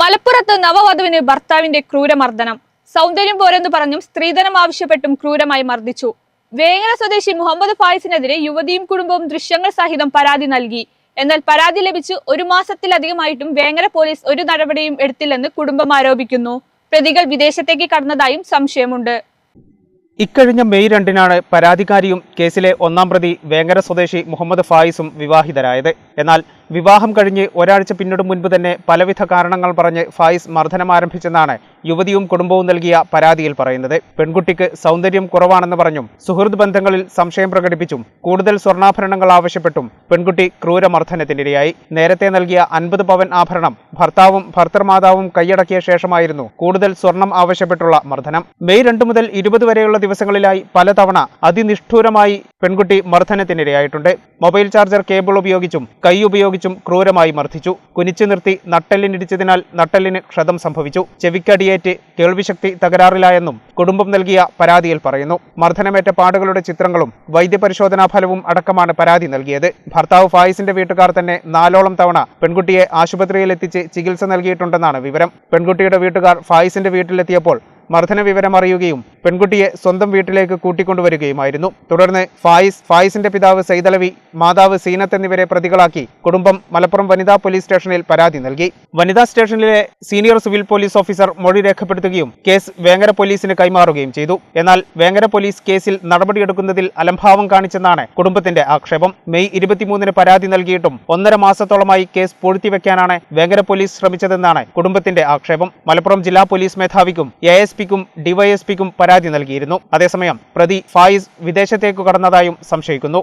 മലപ്പുറത്ത് നവവധുവിന് ഭർത്താവിന്റെ ക്രൂരമർദ്ദനം. സൗന്ദര്യം പോരെന്ന് പറഞ്ഞും സ്ത്രീധനം ആവശ്യപ്പെട്ടും ക്രൂരമായി മർദ്ദിച്ചു. വേങ്ങര സ്വദേശി മുഹമ്മദ് ഫായിസിനെതിരെ യുവതിയും കുടുംബവും ദൃശ്യങ്ങൾ സഹിതം പരാതി നൽകി. എന്നാൽ പരാതി ലഭിച്ച് ഒരു മാസത്തിലധികമായിട്ടും വേങ്ങര പോലീസ് ഒരു നടപടിയും എടുത്തില്ലെന്ന് കുടുംബം ആരോപിക്കുന്നു. പ്രതികൾ വിദേശത്തേക്ക് കടന്നതായും സംശയമുണ്ട്. ഇക്കഴിഞ്ഞ മെയ് രണ്ടിനാണ് പരാതിക്കാരിയും കേസിലെ ഒന്നാം പ്രതി വേങ്ങര സ്വദേശി മുഹമ്മദ് ഫായിസും വിവാഹിതരായത്. എന്നാൽ വിവാഹം കഴിഞ്ഞ് ഒരാഴ്ച പിന്നിടും മുൻപ് തന്നെ പലവിധ കാരണങ്ങൾ പറഞ്ഞ് ഫായിസ് മർദ്ദനം ആരംഭിച്ചെന്നാണ് യുവതിയും കുടുംബവും നൽകിയ പരാതിയിൽ പറയുന്നത്. പെൺകുട്ടിക്ക് സൗന്ദര്യം കുറവാണെന്ന് പറഞ്ഞും സുഹൃത്ത് ബന്ധങ്ങളിൽ സംശയം പ്രകടിപ്പിച്ചും കൂടുതൽ സ്വർണാഭരണങ്ങൾ ആവശ്യപ്പെട്ടും പെൺകുട്ടി ക്രൂരമർദ്ദനത്തിനിരയായി. നേരത്തെ നൽകിയ അൻപത് പവൻ ആഭരണം ഭർത്താവും ഭർത്തൃമാതാവും കൈയടക്കിയ ശേഷമായിരുന്നു കൂടുതൽ സ്വർണം ആവശ്യപ്പെട്ടുള്ള മർദ്ദനം. മെയ് രണ്ട് മുതൽ ഇരുപത് വരെയുള്ള ദിവസങ്ങളിലായി പലതവണ അതിനിഷ്ഠൂരമായി പെൺകുട്ടി മർദ്ദനത്തിനിരയായിട്ടുണ്ട്. മൊബൈൽ ചാർജർ കേബിൾ ഉപയോഗിച്ചും കൈ ഉപയോഗിച്ചും ക്രൂരമായി മർദ്ദിച്ചു. കുനിച്ചു നിർത്തി നട്ടെല്ലിനിടിച്ചതിനാൽ നട്ടെല്ലിന് ക്ഷതം സംഭവിച്ചു. ചെവിക്കടിയേറ്റ് കേൾവിശക്തി തകരാറിലായെന്നും കുടുംബം നൽകിയ പരാതിയിൽ പറയുന്നു. മർദ്ദനമേറ്റ പാടുകളുടെ ചിത്രങ്ങളും വൈദ്യപരിശോധനാ ഫലവും അടക്കമാണ് പരാതി നൽകിയത്. ഭർത്താവ് ഫായിസിന്റെ വീട്ടുകാർ തന്നെ നാലോളം തവണ പെൺകുട്ടിയെ ആശുപത്രിയിൽ എത്തിച്ച് ചികിത്സ നൽകിയിട്ടുണ്ടെന്നാണ് വിവരം. പെൺകുട്ടിയുടെ വീട്ടുകാർ ഫായിസിന്റെ വീട്ടിലെത്തിയപ്പോൾ മർദ്ദന വിവരം അറിയുകയും പെൺകുട്ടിയെ സ്വന്തം വീട്ടിലേക്ക് കൂട്ടിക്കൊണ്ടുവരികയുമായിരുന്നു. തുടർന്ന് ഫായിസ് ഫായിസിന്റെ പിതാവ് സൈതലവി മാതാവ് സീനത്ത് എന്നിവരെ പ്രതികളാക്കി കുടുംബം മലപ്പുറം വനിതാ പോലീസ് സ്റ്റേഷനിൽ പരാതി നൽകി. വനിതാ സ്റ്റേഷനിലെ സീനിയർ സിവിൽ പോലീസ് ഓഫീസർ മൊഴി രേഖപ്പെടുത്തുകയും കേസ് വേങ്ങര പോലീസിന് കൈമാറുകയും ചെയ്തു. എന്നാൽ വേങ്ങര പോലീസ് കേസിൽ നടപടിയെടുക്കുന്നതിൽ അലംഭാവം കാണിച്ചെന്നാണ് കുടുംബത്തിന്റെ ആക്ഷേപം. മെയ് ഇരുപത്തിമൂന്നിന് പരാതി നൽകിയിട്ടും ഒന്നര മാസത്തോളമായി കേസ് പൂഴ്ത്തിവെക്കാനാണ് വേങ്ങര പോലീസ് ശ്രമിച്ചതെന്നാണ് കുടുംബത്തിന്റെ ആക്ഷേപം. മലപ്പുറം ജില്ലാ പോലീസ് മേധാവിക്കും എ എസ് പിക്കും ഡിവൈഎസ്പിക്കും പരാതി നൽകിയിരുന്നു. അതേസമയം പ്രതി ഫായിസ് വിദേശത്തേക്ക് കടന്നതായും സംശയിക്കുന്നു.